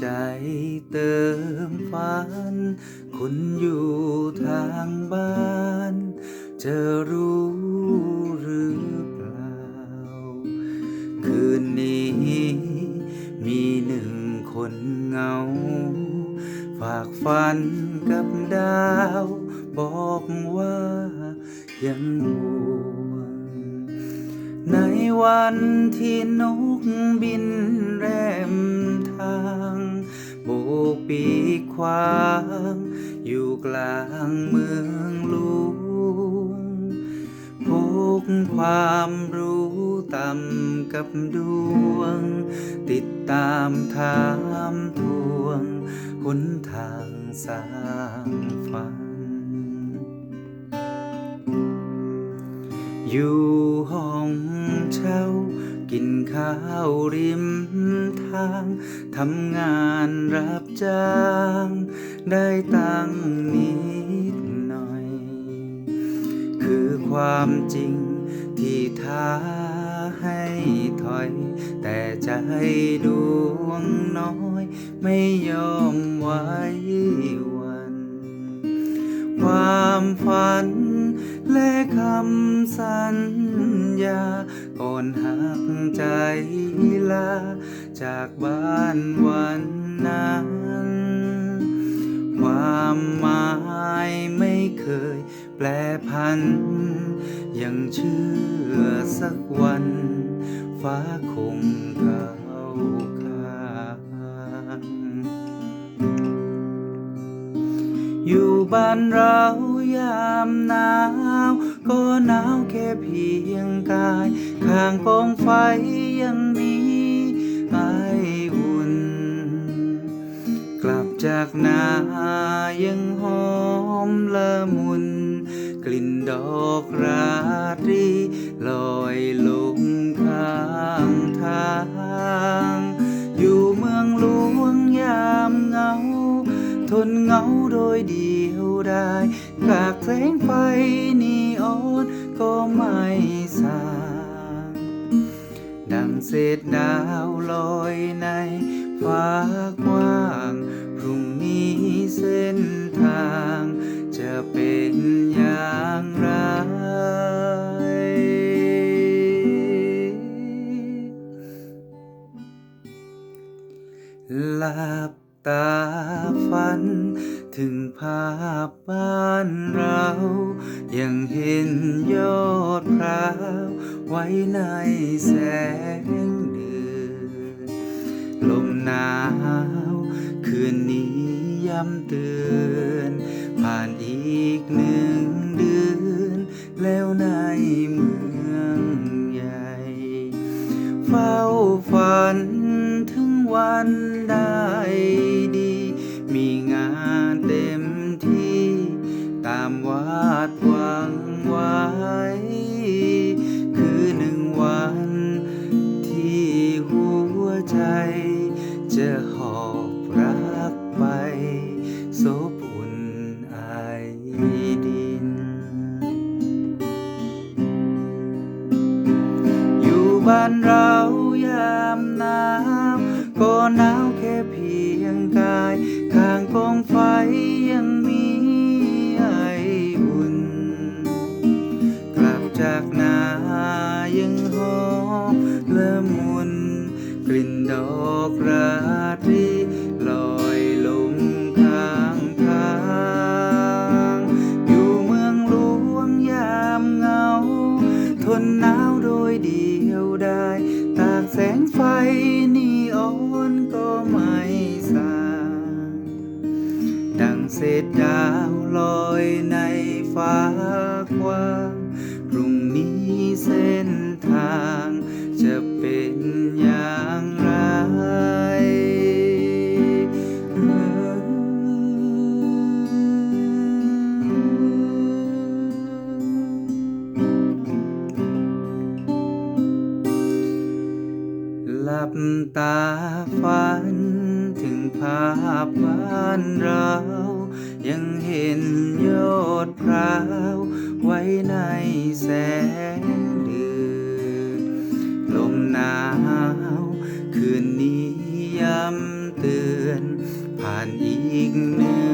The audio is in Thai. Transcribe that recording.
ใจเติมฝัน คุณอยู่ทางบ้าน จะรู้หรือเปล่า คืนนี้ มีหนึ่งคนเงา ฝากฝันกับดาว บอกว่ายังอยู่ วันที่นกบินแรมทางโบกปีกขวาง อยู่กลางเมืองหลวงพกความรู้ต่ำกับดวง ติดตามถามทวงหนทางสร้างฝันอยู่ห้อง เช่า กินข้าวริมทาง ทำงานรับจ้าง ได้ตังค์นิดหน่อย คือความจริงที่ท้าให้ถอย แต่ใจดวงน้อย ไม่ยอมไว้วัน ความฝันและคำสัญ ญาก่อนหักใจลา จากบ้านวันนั้น ความหมายไม่เคยแปลพัน ยังเชื่อสักวัน ฟ้าคงเข้า อยู่บ้านเรายามหนาว ก็หนาวแค่เพียงกาย ข้างกองไฟยังมีไออุ่น กลับจากนายังหอมละมุน กลิ่นดอกราตรีลอยลงข้างทาง เหงาโดยเดียวดายกากแสงไฟนีออนก็ไม่สางดังเศษดาวลอยในฟ้ากว้าง พรุ่งนี้เส้นทาง จะเป็นอย่างไรหลับตาฝัน ถึงภาพบ้านเรา ยังเห็นยอดพร้าวไว้ในแสงเดือนลมหนาว คืนนี้ย้ำเตือนผ่านอีกหนึ่งเดือนแล้วในเมืองใหญ่ เฝ้าฝันถึงวันได้ดี มีงาน คือหนึ่งวัน ที่หัวใจ จะหอบรักไปโซบุญไอ อกราตรีลอยลมข้างทาง อยู่เมืองหลวงยามเงา ทนหนาวโดยเดียวไดายตากแสงไฟนีออนก็ไม่สางดังเศษดาวลอยในฟ้ากว้าง บ้านเรา ยังเห็นยอดพร้าวไว้ในแสงเดือนลมหนาว คืนนี้ย้ำเตือน ผ่านอีกหนึ่ง